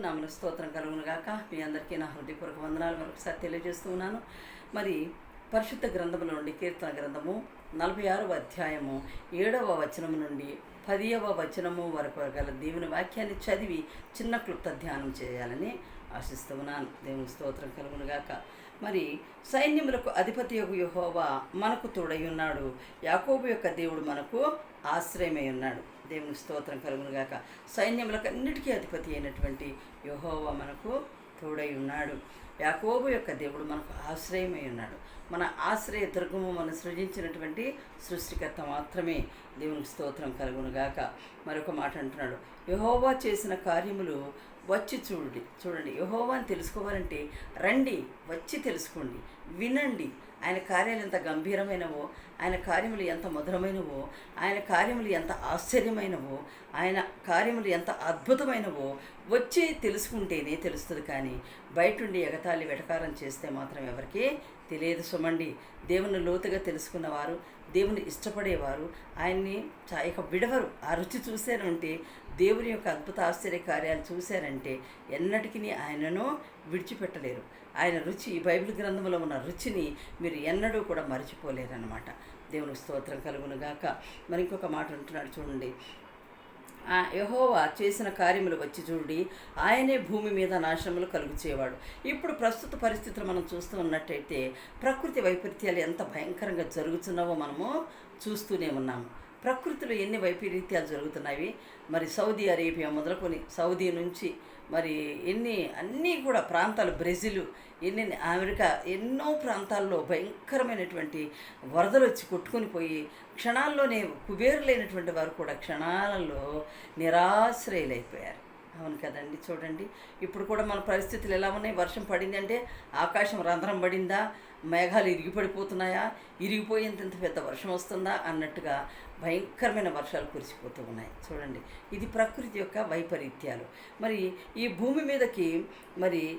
నామల స్తోత్రం కలుగును గాక మీ అందరికీ నా హృదయపూర్వక వందనాలు మరొకసారి తెలియజేస్తూ ఉన్నాను మరి పరిశుద్ధ గ్రంథముల నుండి కీర్తన గ్రంథము నలభై ఆరవ అధ్యాయము ఏడవ వచనము నుండి పదియవ వచనము వరకు గల దేవుని వాక్యాన్ని చదివి చిన్న క్లుప్త ధ్యానం చేయాలని ఆశిస్తూ ఉన్నాను దేవుని స్తోత్రం కలుగును గాక మరి సైన్యములకు అధిపతి యొక్క యహోవా మనకు తోడై ఉన్నాడు. యాకోబు యొక్క దేవుడు మనకు ఆశ్రయమై ఉన్నాడు. దేవుని స్తోత్రం కలుగునుగాక సైన్యములకు అన్నిటికీ అధిపతి అయినటువంటి యహోవా మనకు తోడై ఉన్నాడు. యాకోబు యొక్క దేవుడు మనకు ఆశ్రయమై ఉన్నాడు. మన ఆశ్రయ దుర్గము మనం సృజించినటువంటి సృష్టికర్త మాత్రమే. దేవునికి స్తోత్రం కలుగునుగాక మరొక మాట అంటున్నాడు. యహోవా చేసిన కార్యములు వచ్చి చూడండి. చూడండి. యహోవాని తెలుసుకోవాలంటే రండి వచ్చి తెలుసుకోండి. వినండి. ఆయన కార్యాలు ఎంత గంభీరమైనవో ఆయన కార్యములు ఎంత మధురమైనవో ఆయన కార్యములు ఎంత ఆశ్చర్యమైనవో ఆయన కార్యములు ఎంత అద్భుతమైనవో వచ్చి తెలుసుకుంటేనే తెలుస్తుంది కానీ బయటుండి ఎగతాళి వెటకారం చేస్తే మాత్రం ఎవరికీ తెలియదు. సుమండి దేవుని లోతుగా తెలుసుకున్నవారు దేవుని ఇష్టపడేవారు ఆయన్ని ఇక విడవరు. ఆ రుచి చూశారంటే దేవుని యొక్క అద్భుత ఆశ్చర్య కార్యాలు చూశారంటే ఎన్నటికీ ఆయనను విడిచిపెట్టలేరు. ఆయన రుచి బైబిల్ గ్రంథంలో ఉన్న రుచిని మీరు ఎన్నడూ కూడా మర్చిపోలేరనమాట దేవునికి స్తోత్రం కలుగును గాక. మరి ఇంకొక మాట అంటున్నాడు చూడండి. యహోవా చేసిన కార్యములు వచ్చి చూడి ఆయనే భూమి మీద నాశనములు కలుగుచేవాడు. ఇప్పుడు ప్రస్తుత పరిస్థితులు మనం చూస్తూ ఉన్నట్టయితే ప్రకృతి వైపరీత్యాలు ఎంత భయంకరంగా జరుగుతున్నావో మనము చూస్తూనే ఉన్నాము. ప్రకృతిలో ఎన్ని వైపరీత్యాలు జరుగుతున్నాయి? మరి సౌదీ అరేబియా మొదలుకొని సౌదీ నుంచి మరి ఎన్ని అన్నీ కూడా ప్రాంతాలు బ్రెజిల్ ఎన్ని అమెరికా ఎన్నో ప్రాంతాల్లో భయంకరమైనటువంటి వరదలు వచ్చి కొట్టుకొని పోయి క్షణాల్లోనే కుబేరులైనటువంటి వారు కూడా క్షణాలలో నిరాశ్రయులైపోయారు. అవును కదండి. చూడండి ఇప్పుడు కూడా మన పరిస్థితులు ఎలా ఉన్నాయి? వర్షం పడింది అంటే ఆకాశం రంధ్రం పడిందా? మేఘాలు ఇరిగిపడిపోతున్నాయా? ఇరిగిపోయేంత ఇంత పెద్ద వర్షం వస్తుందా? అన్నట్టుగా భయంకరమైన వర్షాలు కురిసిపోతూ ఉన్నాయి. చూడండి ఇది ప్రకృతి యొక్క వైపరీత్యాలు. మరి ఈ భూమి మీదకి మరి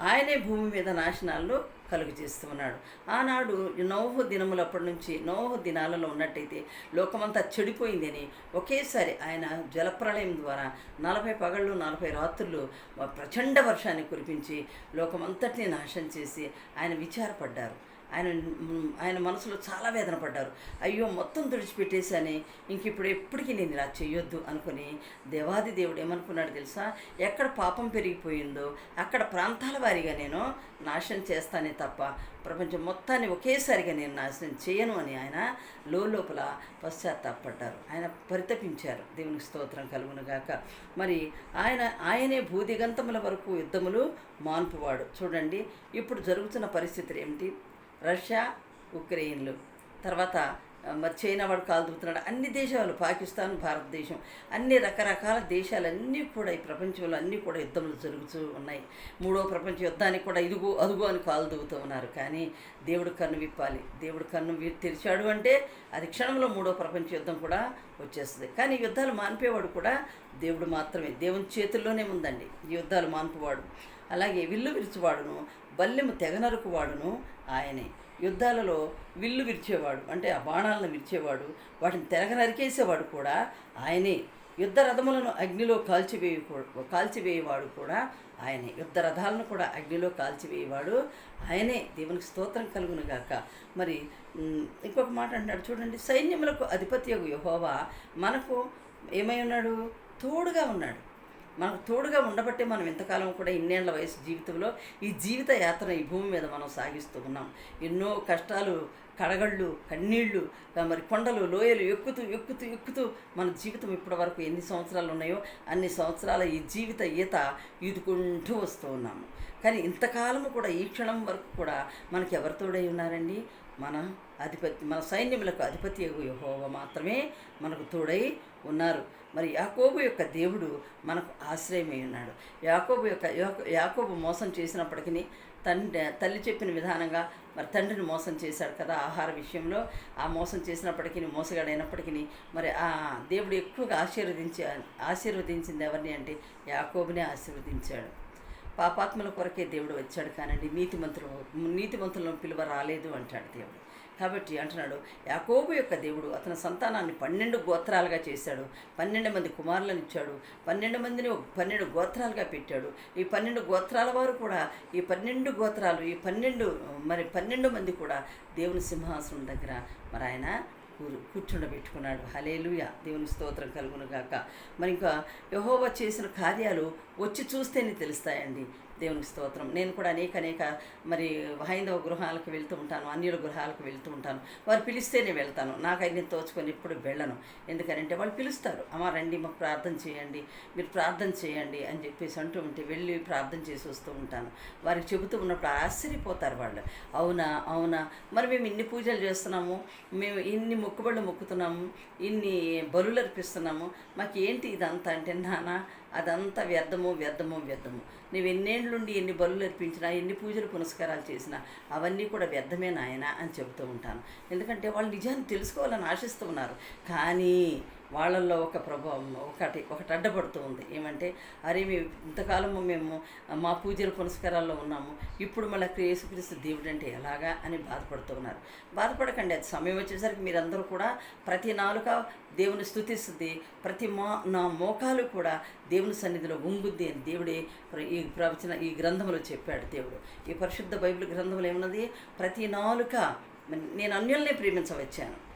ఆయనే భూమి మీద నాశనాల్లో కలుగు చేస్తూ ఉన్నాడు ఆనాడు నోహు దినములప్పటి నుంచి నోహు దినాలలో ఉన్నట్టయితే లోకమంతా చెడిపోయిందని ఒకేసారి ఆయన జలప్రళయం ద్వారా నలభై పగళ్ళు నలభై రాత్రులు ప్రచండ వర్షాన్ని కురిపించి లోకమంతటిని నాశనం చేసి ఆయన విచారపడ్డారు. ఆయన ఆయన మనసులో చాలా వేదన పడ్డారు. అయ్యో మొత్తం తుడిచిపెట్టేశానే ఇంక ఇప్పుడు ఎప్పటికీ నేను ఇలా చేయొద్దు అనుకుని దేవాది దేవుడు ఏమనుకున్నాడు తెలుసా? ఎక్కడ పాపం పెరిగిపోయిందో అక్కడ ప్రాంతాల వారీగా నేను నాశనం చేస్తానే తప్ప ప్రపంచం మొత్తాన్ని ఒకేసారిగా నేను నాశనం చేయను అని ఆయన లోపల పశ్చాత్తాపడ్డారు. ఆయన పరితపించారు. దేవునికి స్తోత్రం కలుగునుగాక మరి ఆయన ఆయనే భూదిగంతముల వరకు యుద్ధములు మాన్పువాడు. చూడండి ఇప్పుడు జరుగుతున్న పరిస్థితులు ఏమిటి? రష్యా ఉక్రెయిన్లు. తర్వాత మరి చైనా వాడు కాలుదుతున్నాడు అన్ని దేశాలు పాకిస్తాన్ భారతదేశం అన్ని రకరకాల దేశాలన్నీ కూడా ఈ ప్రపంచంలో అన్నీ కూడా యుద్ధములు జరుగుతూ ఉన్నాయి. మూడో ప్రపంచ యుద్ధానికి కూడా ఇదిగో అదుగో అని కాలుదుగుతూ ఉన్నారు. కానీ దేవుడు కన్ను విప్పాలి. దేవుడు కన్ను తెరిచాడు అంటే అది క్షణంలో మూడో ప్రపంచ యుద్ధం కూడా వచ్చేస్తుంది. కానీ యుద్ధాలు మాన్పేవాడు కూడా దేవుడు మాత్రమే. దేవుని చేతుల్లోనే ఉందండి. ఈ యుద్ధాలు మాన్పువాడు. అలాగే విల్లు విరుచువాడును బల్లెము తెగనరకు వాడును ఆయనే. యుద్ధాలలో విల్లు విరిచేవాడు అంటే ఆ బాణాలను విరిచేవాడు వాటిని తెగ నరికేసేవాడు కూడా ఆయనే. యుద్ధ రథములను అగ్నిలో కాల్చివేయ కాల్చివేయవాడు కూడా ఆయనే. యుద్ధ రథాలను కూడా అగ్నిలో కాల్చివేయవాడు ఆయనే. దేవునికి స్తోత్రం కలుగును గాక. మరి ఇంకొక మాట అంటాడు చూడండి. సైన్యములకు అధిపతి యహోవా మనకు ఏమై ఉన్నాడు? తోడుగా ఉన్నాడు. మనకు తోడుగా ఉండబట్టే మనం ఇంతకాలం కూడా ఇన్నేళ్ళ వయసు జీవితంలో ఈ జీవిత యాత్ర ఈ భూమి మీద మనం సాగిస్తూ ఉన్నాం. ఎన్నో కష్టాలు కడగళ్ళు కన్నీళ్ళు మరి కొండలు లోయలు ఎక్కుతూ ఎక్కుతూ ఎక్కుతూ మన జీవితం ఇప్పటి వరకు ఎన్ని సంవత్సరాలు ఉన్నాయో అన్ని సంవత్సరాల ఈ జీవిత ఈత ఈదుకుంటూ వస్తూ ఉన్నాము. కానీ ఇంతకాలము కూడా ఈ క్షణం వరకు కూడా మనకి ఎవరు తోడై ఉన్నారండి? మన అధిపతి మన సైన్యములకు అధిపతి యహోవ మాత్రమే మనకు తోడై ఉన్నారు. మరి యాకోబు యొక్క దేవుడు మనకు ఆశ్రయమై ఉన్నాడు. యాకోబు యొక్క యాకోబు మోసం చేసినప్పటికీ తండ్రి తల్లి చెప్పిన విధానంగా మరి తండ్రిని మోసం చేశాడు కదా ఆహార విషయంలో. ఆ మోసం చేసినప్పటికీ మోసగాడైనప్పటికీ మరి ఆ దేవుడు ఎక్కువగా ఆశీర్వదించి ఆశీర్వదించింది ఎవరిని అంటే యాకోబునే ఆశీర్వదించాడు. పాపాత్మల కొరకే దేవుడు వచ్చాడు కానండి నీతిమంతులు నీతిమంతులను పిలువ రాలేదు అంటాడు దేవుడు. కాబట్టి అంటున్నాడు యాకోబు యొక్క దేవుడు అతని సంతానాన్ని పన్నెండు గోత్రాలుగా చేశాడు. పన్నెండు మంది కుమారులను ఇచ్చాడు. పన్నెండు మందిని పన్నెండు గోత్రాలుగా పెట్టాడు. ఈ పన్నెండు గోత్రాల వారు కూడా ఈ పన్నెండు గోత్రాలు ఈ పన్నెండు మరి పన్నెండు మంది కూడా దేవుని సింహాసనం దగ్గర మరి ఆయన కూర్ కూర్చుండబెట్టుకున్నాడు. హలేలుయ దేవుని స్తోత్రం కలుగును గాక. మరి ఇంకా యహోవా చేసిన కార్యాలు వచ్చి చూస్తేనే తెలుస్తాయండి. దేవునికి స్తోత్రం. నేను కూడా అనేక అనేక మరి హైందవ గృహాలకు వెళ్తూ ఉంటాను అన్యుల గృహాలకు వెళ్తూ ఉంటాను. వారు పిలిస్తేనే వెళ్తాను. నాకు నేను తోచుకొని ఎప్పుడు వెళ్ళను. ఎందుకనంటే వాళ్ళు పిలుస్తారు. అమ్మ రండి మాకు ప్రార్థన చేయండి మీరు ప్రార్థన చేయండి అని చెప్పేసి అంటూ ఉంటే వెళ్ళి ప్రార్థన చేసి వస్తూ ఉంటాను. వారికి చెబుతూ ఉన్నప్పుడు ఆశ్చర్యపోతారు వాళ్ళు. అవునా? అవునా? మరి మేము ఇన్ని పూజలు చేస్తున్నాము మేము ఇన్ని మొక్కుబళ్ళు మొక్కుతున్నాము ఇన్ని బరులు అర్పిస్తున్నాము మాకు ఏంటి ఇదంతా అంటే నానా అదంతా వ్యర్థము వ్యర్థము వ్యర్థము. నువ్వు నుండి ఎన్ని బలులు అర్పించినా ఎన్ని పూజలు పునస్కారాలు చేసినా అవన్నీ కూడా వ్యర్థమే నాయన అని చెబుతూ ఉంటాను. ఎందుకంటే వాళ్ళు నిజాన్ని తెలుసుకోవాలని ఆశిస్తూ ఉన్నారు. కానీ వాళ్ళల్లో ఒక ప్రభావం ఒకటి ఒకటి అడ్డపడుతూ ఉంది. ఏమంటే అరే మేము ఇంతకాలము మేము మా పూజల పునస్కారాల్లో ఉన్నాము. ఇప్పుడు మళ్ళీ యేసుక్రీస్తు దేవుడు అంటే ఎలాగా అని బాధపడుతూ ఉన్నారు. బాధపడకండి అది సమయం వచ్చేసరికి మీరందరూ కూడా ప్రతి నాలుక దేవుని స్థుతిస్తుంది ప్రతి మా నా మోకాలు కూడా దేవుని సన్నిధిలో ఉంగుద్ది అని దేవుడే ప్ర- ఈ ప్రవచన ఈ గ్రంథంలో చెప్పాడు దేవుడు. ఈ పరిశుద్ధ బైబిల్ గ్రంథంలో ఏమున్నది? ప్రతి నాలుక నేను అన్యుల్నే ప్రేమించవచ్చాను.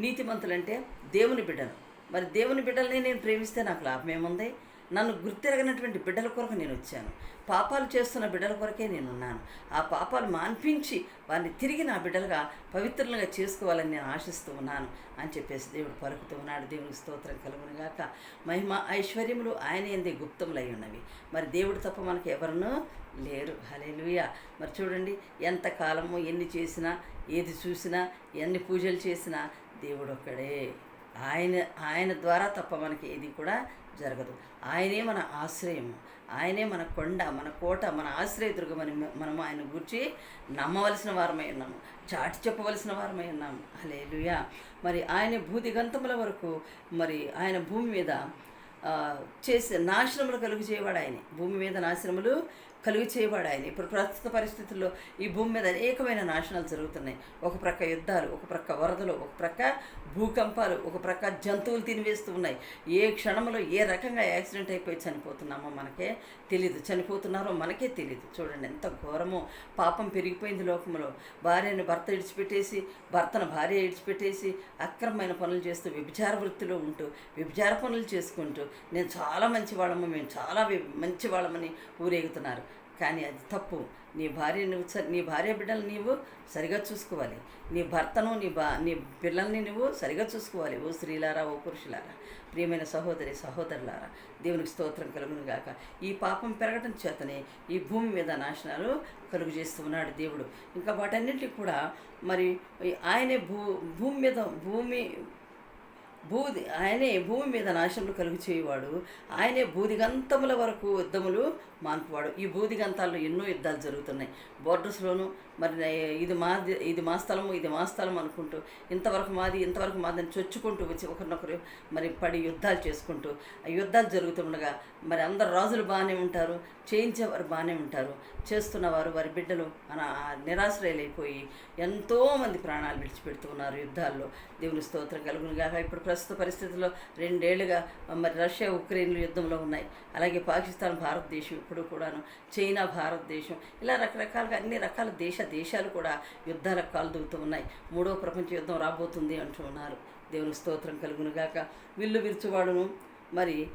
నీతిమంతులంటే దేవుని బిడ్డలు. మరి దేవుని బిడ్డల్ని నేను ప్రేమిస్తే నాకు లాభం ఏముంది? నన్ను గుర్తిరగనటువంటి బిడ్డల కొరకు నేను వచ్చాను. పాపాలు చేస్తున్న బిడ్డల కొరకే నేను ఉన్నాను. ఆ పాపాలు మాన్పించి వారిని తిరిగి నా బిడ్డలుగా పవిత్రులుగా చేసుకోవాలని నేను ఆశిస్తూ ఉన్నాను అని చెప్పేసి దేవుడు పలుకుతూ ఉన్నాడు. దేవుని స్తోత్రం కలుగునుగాక. మహిమ ఐశ్వర్యములు ఆయన ఎందే గుప్తములై ఉన్నవి. మరి దేవుడు తప్ప మనకు ఎవరునూ లేరు. హలేలుయ మరి చూడండి ఎంత కాలము ఎన్ని చేసినా ఏది చూసినా ఎన్ని పూజలు చేసినా దేవుడు ఒక్కడే ఆయన ఆయన ద్వారా తప్ప మనకి ఏది కూడా జరగదు. ఆయనే మన ఆశ్రయం ఆయనే మన కొండ మన కోట మన ఆశ్రయదుర్గమని మనము ఆయన గురించి నమ్మవలసిన వారమై ఉన్నాము చాటి చెప్పవలసిన వారమై ఉన్నాము అలేలుయా మరి ఆయన భూదిగంతముల వరకు మరి ఆయన భూమి మీద చేసే నాశనములు కలుగు చేయవాడు ఆయన. భూమి మీద నాశనములు కలుగు చేయవాడు ఆయన ఇప్పుడు ప్రస్తుత పరిస్థితుల్లో ఈ భూమి మీద అనేకమైన నాశనాలు జరుగుతున్నాయి. ఒక ప్రక్క యుద్ధాలు ఒక ప్రక్క వరదలు ఒక ప్రక్క భూకంపాలు ఒక ప్రక్క జంతువులు తినివేస్తూ ఉన్నాయి. ఏ క్షణంలో ఏ రకంగా యాక్సిడెంట్ అయిపోయి చనిపోతున్నామో మనకే తెలియదు చనిపోతున్నారో మనకే తెలియదు చూడండి ఎంత ఘోరమో. పాపం పెరిగిపోయింది లోకంలో. భార్యను భర్త ఇడిచిపెట్టేసి భర్తను భార్య ఇడిచిపెట్టేసి అక్రమమైన పనులు చేస్తూ వ్యభిచార వృత్తిలో ఉంటూ వ్యభిచార పనులు చేసుకుంటూ నేను చాలా మంచి వాళ్ళము మేము చాలా మంచి వాళ్ళమని ఊరేగుతున్నారు. కానీ అది తప్పు. నీ భార్య నువ్వు నీ భార్య బిడ్డలు నీవు సరిగా చూసుకోవాలి. నీ భర్తను నీ బా నీ పిల్లల్ని నువ్వు సరిగా చూసుకోవాలి. ఓ స్త్రీలారా ఓ పురుషులారా ప్రియమైన సహోదరి సహోదరులారా దేవునికి స్తోత్రం కలుగును గాక. ఈ పాపం పెరగటం చేతనే ఈ భూమి మీద నాశనాలు కలుగు చేస్తూ ఉన్నాడు దేవుడు. ఇంకా వాటన్నిటికి కూడా మరి ఆయనే భూ భూమి మీద భూమి భూది ఆయనే భూమి మీద నాశనములు కలుగు చేయవాడు. ఆయనే బూదిగంతముల వరకు యుద్ధములు మాన్పువాడు. ఈ భూదిగంతాల్లో ఎన్నో యుద్ధాలు జరుగుతున్నాయి. బోర్డర్స్లోను మరి ఇది మాది ఇది మా స్థలము ఇది మా స్థలం అనుకుంటూ ఇంతవరకు మాది ఇంతవరకు మాదని చొచ్చుకుంటూ వచ్చి ఒకరినొకరు మరి పడి యుద్ధాలు చేసుకుంటూ ఆ యుద్ధాలు జరుగుతుండగా మరి అందరు రాజులు బాగానే ఉంటారు చేయించేవారు బాగానే ఉంటారు. చేస్తున్నవారు వారి బిడ్డలు అన నిరాశ్రయులైపోయి ఎంతోమంది ప్రాణాలు విడిచిపెడుతూ ఉన్నారు యుద్ధాల్లో. దేవుని స్తోత్రం కలుగునుగాక. ఇప్పుడు ప్రస్తుత పరిస్థితుల్లో రెండేళ్ళుగా మరి రష్యా ఉక్రెయిన్లు యుద్ధంలో ఉన్నాయి. అలాగే పాకిస్తాన్ భారతదేశం ఇప్పుడు కూడాను. చైనా భారతదేశం ఇలా రకరకాలుగా అన్ని రకాల దేశ దేశాలు కూడా యుద్ధాలకు కాలుదూగుతూ ఉన్నాయి. మూడో ప్రపంచ యుద్ధం రాబోతుంది అంటూ ఉన్నారు. దేవుని స్తోత్రం కలుగునుగాక. విల్లు విరుచువాడును. మరి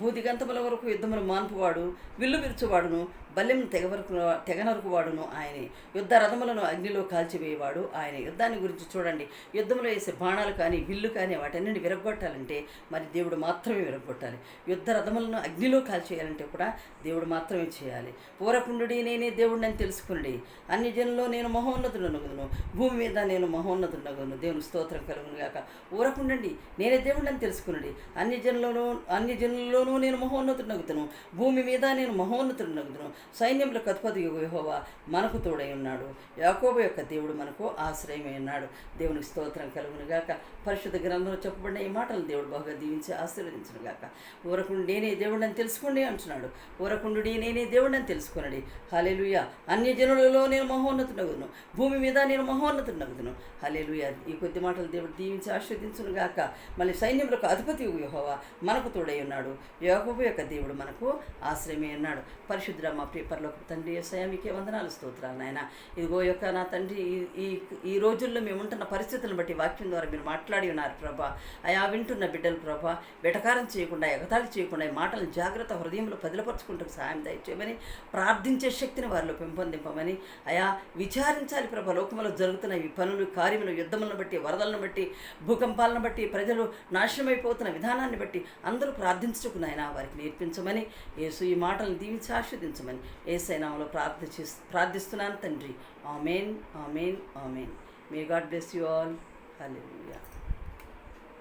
భూదిగంతముల వరకు యుద్ధములు మాన్పువాడు. విల్లు విరుచువాడును. బల్లెం తెగ వరకు తెగనరకు వాడును ఆయనే. యుద్ధ రథములను అగ్నిలో కాల్చివేయవాడు ఆయన. యుద్ధాన్ని గురించి చూడండి. యుద్ధంలో వేసే బాణాలు కానీ విల్లు కానీ వాటన్నింటిని విరగొట్టాలంటే మరి దేవుడు మాత్రమే విరగొట్టాలి యుద్ధ రథములను అగ్నిలో కాల్చేయాలంటే కూడా దేవుడు మాత్రమే చేయాలి. పూరకుండుడి నేనే దేవుడిని అని తెలుసుకునుడి. అన్ని జనంలో నేను మహోన్నతుడనగును భూమి మీద నేను మహోన్నతుడనగును దేవుని స్తోత్రం కలుగును గాక. ఊరకుండండి నేనే దేవుడిని అని తెలుసుకునుడి. అన్ని జనంలోనూ అన్ని జనుల్లోనూ నేను మహోన్నతుడనగుతాను భూమి మీద నేను మహోన్నతుడనగుతాను సైన్యములకు అధిపతి యెహోవా మనకు తోడై ఉన్నాడు. యాకోబ యొక్క దేవుడు మనకు ఆశ్రయమై ఉన్నాడు. దేవునికి స్తోత్రం కలుగును గాక. పరిశుద్ధ గ్రంథంలో చెప్పబడిన ఈ మాటలు దేవుడు బాగా దీవించి ఆశీర్వదించును గాక. ఊరకుండు నేనే దేవుడని తెలుసుకోండి అంటున్నాడు. ఊరకుండు నేనే దేవుడని హలేలుయ అన్య జనులలో నేను మహోన్నతునగును భూమి మీద నేను మహోన్నతునగును హలేలుయ ఈ కొద్ది మాటలు దేవుడు దీవించి ఆశీర్వదించును గాక. మళ్ళీ సైన్యములకు అధిపతి యెహోవా మనకు తోడై ఉన్నాడు. యోగపు యొక్క దేవుడు మనకు ఆశ్రయమై ఉన్నాడు. పరిశుద్ధ మా పేపర్లోకి తండ్రి ఏసయ్య మీకే వందనాలు స్తోత్రాలు నాయన. ఇదిగో యొక్క నా తండ్రి ఈ- ఈ ఈ రోజుల్లో మేము ఉంటున్న పరిస్థితులను బట్టి వాక్యం ద్వారా మీరు మాట్లాడి ఉన్నారు ప్రభా. అయా వింటున్న బిడ్డలు ప్రభా వెటకారం చేయకుండా ఎగతాళి చేయకుండా ఈ మాటలను జాగ్రత్త హృదయంలో పదిలపరచుకుంటూ సాయం దయచేయమని ప్రార్థించే శక్తిని వారిలో పెంపొందింపమని అయా విచారించాలి ప్రభా. లోకంలో జరుగుతున్న ఈ పనులు కార్యములు యుద్ధములను బట్టి వరదలను బట్టి భూకంపాలను బట్టి ప్రజలు నాశనమైపోతున్న విధానాన్ని బట్టి అందరూ ప్రార్థించుకున్నాయన వారికి నేర్పించమని యేసు ఈ మాటలను దీవించి ఆస్వాదించమని ఏసైనామలో ప్రార్థి ప్రార్థిస్తున్నాను తండ్రి. Amen amen amen. May God bless you all hello